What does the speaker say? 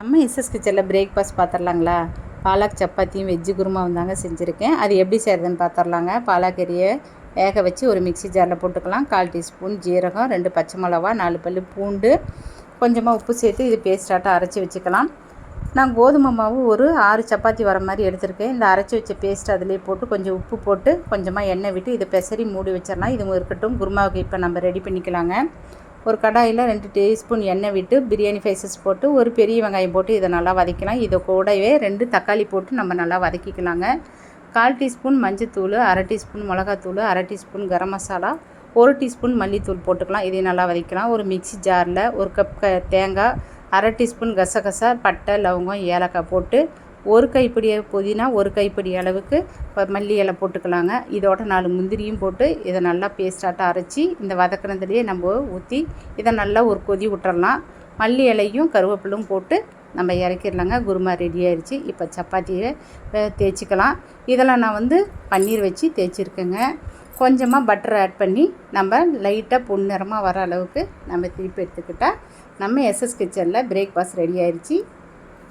நம்ம இசஸ் கிச்சனில் பிரேக்ஃபாஸ்ட் பார்த்துடலாங்களா பாலாக் சப்பாத்தியும் வெஜ்ஜு குருமாவும் தாங்க செஞ்சுருக்கேன். அது எப்படி செய்கிறதுன்னு பார்த்துடலாங்க பாலாக்கறியை வேக வச்சு ஒரு மிக்ஸி ஜாரில் போட்டுக்கலாம். கால் டீஸ்பூன் ஜீரகம் ரெண்டு பச்சை மிளவா நாலு பல்லு பூண்டு கொஞ்சமாக உப்பு சேர்த்து இது பேஸ்டாட்டம் அரைச்சி வச்சுக்கலாம். நான் கோதுமை மாவு ஒரு ஆறு சப்பாத்தி வர மாதிரி எடுத்திருக்கேன். இந்த அரைச்சி வச்ச பேஸ்ட் அதிலே போட்டு கொஞ்சம் உப்பு போட்டு கொஞ்சமாக எண்ணெய் விட்டு இதை பெசரி மூடி வச்சிடலாம். இது இருக்கட்டும். குருமாவுக்கு இப்போ நம்ம ரெடி பண்ணிக்கலாங்க. ஒரு கடாயில் ரெண்டு டீஸ்பூன் எண்ணெய் விட்டு பிரியாணி ஃபைசஸ் போட்டு ஒரு பெரிய வெங்காயம் போட்டு இதை நல்லா வதக்கலாம். இதை கூடவே ரெண்டு தக்காளி போட்டு நம்ம நல்லா வதக்கிக்கலாங்க. கால் டீஸ்பூன் மஞ்சத்தூள் அரை டீஸ்பூன் மிளகாத்தூள் அரை டீஸ்பூன் கரம் மசாலா ஒரு டீஸ்பூன் மல்லித்தூள் போட்டுக்கலாம். இதையும் நல்லா வதக்கலாம். ஒரு மிக்ஸி ஜாரில் ஒரு கப் க தேங்காய் அரை டீஸ்பூன் கசகசா பட்டை லவங்கம் ஏலக்காய் போட்டு ஒரு கைப்பிடி புதினா ஒரு கைப்பிடி அளவுக்கு இப்போ மல்லி இலை போட்டுக்கலாங்க. இதோட நாலு முந்திரியும் போட்டு இதை நல்லா பேஸ்டாட்டம் அரைச்சி இந்த வதக்குனதுலேயே நம்ம ஊற்றி இதை நல்லா ஒரு கொதி விட்டுறலாம். மல்லி இலையும் கருவேப்பிலும் போட்டு நம்ம இறக்கிடலாங்க. குருமா ரெடி ஆயிடுச்சு இப்போ சப்பாத்தியை தேய்ச்சிக்கலாம். இதெல்லாம் நான் வந்து பன்னீர் வச்சு தேய்ச்சிருக்கேங்க. கொஞ்சமாக பட்டர் ஆட் பண்ணி நம்ம லைட்டாக பொன்னிறமாக வர அளவுக்கு நம்ம திருப்பி எடுத்துக்கிட்டால் நம்ம எஸ்எஸ் கிச்சனில் பிரேக்ஃபாஸ்ட் ரெடி ஆயிடுச்சு